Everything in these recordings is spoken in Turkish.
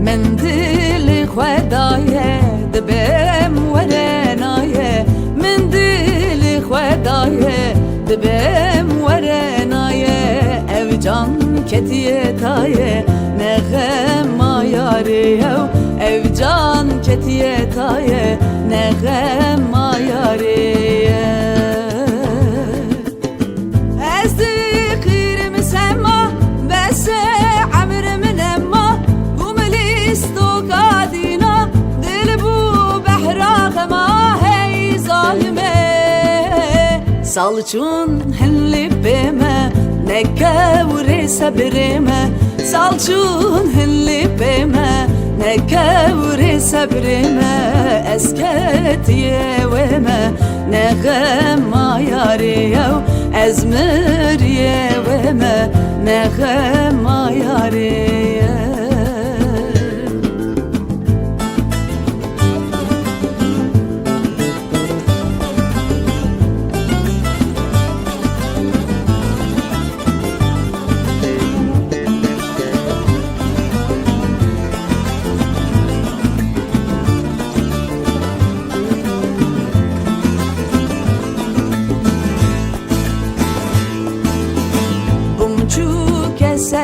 من دل خدایه دبم ورنایه من دل خدایه دبم ورنایه ev can ketiye taye ne gem yariye ev can ketiye taye ne gem yariye Salçun henli beme ne kevre sabrime Salçun henli beme ne kevre sabrime Esket yeveme ne gema yariyev. Ezmir yeveme ne gema yariyev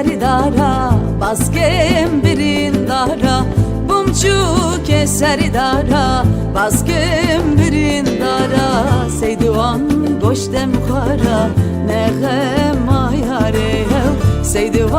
dara Baskem birin dara. Bumçuk eseri dara Baskem birin dara. Seydivan goştem kara Ne gema yare Seydivan